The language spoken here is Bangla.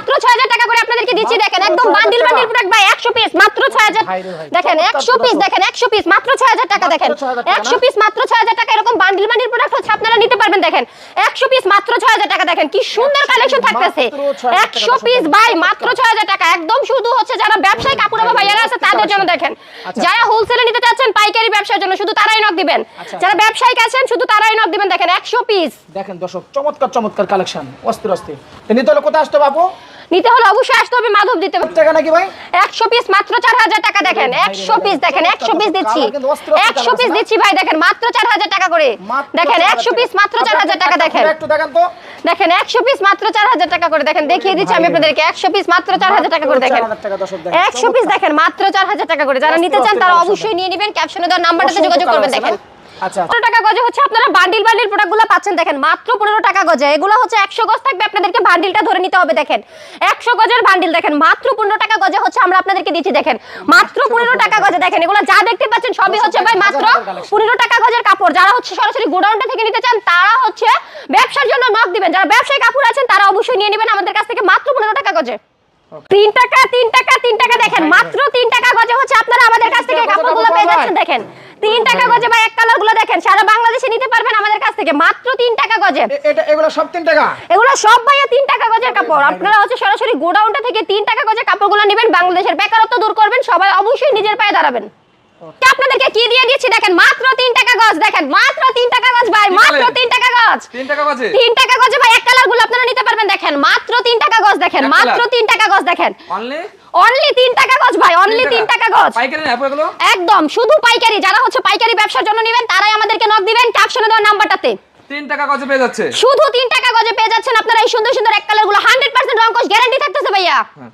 মাত্র 6000 টাকা করে আপনাদেরকে দিচ্ছি দেখেন একদম বান্ডিল বান্ডিল প্রোডাক্ট ভাই 100 পিস মাত্র 6000 ভাই রে ভাই, দেখেন 100 পিস দেখেন 100 পিস মাত্র 6000 টাকা দেখেন। 100 পিস মাত্র 6000 টাকা এরকম বান্ডিল বান্ডিল প্রোডাক্ট হচ্ছে আপনারা নিতে পারবেন দেখেন। 100 পিস মাত্র 6000 টাকা দেখেন কি সুন্দর 100 কালেকশন থাকতেছে। মাত্র 6000 টাকা 100 পিস ভাই মাত্র 6000 টাকা একদম শুধু হচ্ছে যারা ব্যবসায়ী কাপড় ভাইয়ারা আছে তাদের জন্য দেখেন। আচ্ছা, যারা হোলসেলে নিতে চাচ্ছেন পাইকারি ব্যবসার জন্য শুধু তারাই নক দিবেন। আচ্ছা। যারা ব্যবসায়িক আছেন শুধু তারাই নক দিবেন। দেখেন 100 পিস দেখেন দর্শক চমৎকার চমৎকার কালেকশন অস্থির অস্থির। নিতে হলে কোথায় আসতে আপু? নিতে হলে অবশ্যই আসতে হবে মাধব দিতে টাকা নাকি ভাই? একশো পিস মাত্র চার হাজার টাকা দেখেন ভাই রে একশো ভাই, পিস দেখেন চমৎকার, একশো পিস দিচ্ছি। কালার কিন্তু অস্থির অস্থির একশো কালার পিস দিচ্ছি ভাই দেখেন মাত্র চার হাজার টাকা করে। দেখেন 4000 একশো পিস মাত্র চার হাজার টাকা দেখেন। একটু দেখেন তো। দেখেন একশো পিস মাত্র চার হাজার টাকা করে দেখেন দেখিয়ে দিচ্ছি আমি আপনাদেরকে একশো পিস মাত্র চার হাজার টাকা করে দেখেন 4000 টাকা দর্শক দেখেন। একশো পিস দেখেন মাত্র চার হাজার টাকা করে যারা নিতে চান তারা অবশ্যই নিয়ে নেবেন ক্যাপশনে দেওয়ার নাম্বারটাতে যোগাযোগ করবেন দেখেন? আচ্ছা। পনেরো টাকা গজে হচ্ছে? আপনারা বান্ডিল বান্ডিল প্রোডাক্টগুলো পাচ্ছেন দেখেন মাত্র পনেরো টাকা গজে। এগুলো হচ্ছে একশো গজ থাকবে আপনাদেরকে বান্ডিলটা ধরে নিতে হবে দেখেন। একশো গজের বান্ডিল দেখেন মাত্র পনেরো টাকা গজে হচ্ছে আমরা আপনাদেরকে দিচ্ছি দেখেন। মাত্র পনেরো টাকা গজে দেখেন এগুলো যা দেখতে পাচ্ছেন সবই হচ্ছে ভাই মাত্র পনেরো টাকা গজের কাপড়। যারা হচ্ছে সরাসরি গোডাউনটা থেকে নিতে চান তারা হচ্ছে ব্যবসার জন্য নক দিবেন। যারা ব্যবসায়ী কাপড় আছেন তারা অবশ্যই নিয়ে নেবেন আমাদের কাছ থেকে মাত্র পনেরো টাকা গজে। তিন টাকা তিন টাকা তিন টাকা দেখেন মাত্র তিন টাকা গজে হচ্ছে আপনারা আমাদের কাছ থেকে কাপড়গুলো পেয়ে যাচ্ছেন দেখেন। তিন টাকা গজে বা এক কালারগুলো দেখেন সারা বাংলাদেশে নিতে পারবেন আমাদের কাছ থেকে মাত্র তিন টাকা গজে এটা এগুলো সব তিন টাকা এগুলো সব ভাইয়া তিন টাকা গজের কাপড় আপনারা হচ্ছে সরাসরি গোডাউনটা থেকে তিন টাকা গজের কাপড়গুলো নেবেন বাংলাদেশের বেকারত্ব দূর করবেন সবাই অবশ্যই নিজের পায়ে দাঁড়াবেন আপনাদেরকে কি দিয়ে দিচ্ছি দেখেন মাত্র তিন টাকা গজ দেখেন মাত্র তিন টাকা গজ ভাই মাত্র বলেন? তিন টাকা গজ তিন টাকা বাজে তিন টাকা গজে ভাই এক কালারগুলো আপনারা নিতে পারবেন দেখেন মাত্র তিন টাকা গজ দেখেন মাত্র দেখেন। অনলি অনলি তিন টাকা গজ ভাই অনলি তিন টাকা। গজ। পাইকারি না এগুলো একদম শুধু পাইকারি। যারা হচ্ছে পাইকারি ব্যবসার জন্য নেবেন তারাই আমাদেরকে নক দিবেন ক্যাপশনে দেওয়া নাম্বারটাতে। তিন টাকা গজে পেয়ে যাচ্ছে। শুধু তিন টাকা গজে পেয়ে যাচ্ছেন আপনারা এই সুন্দর সুন্দর এক কালারগুলো। হান্ড্রেড পার্সেন্ট রং গ্যারান্টি থাকতেছে ভাইয়া। হ্যাঁ,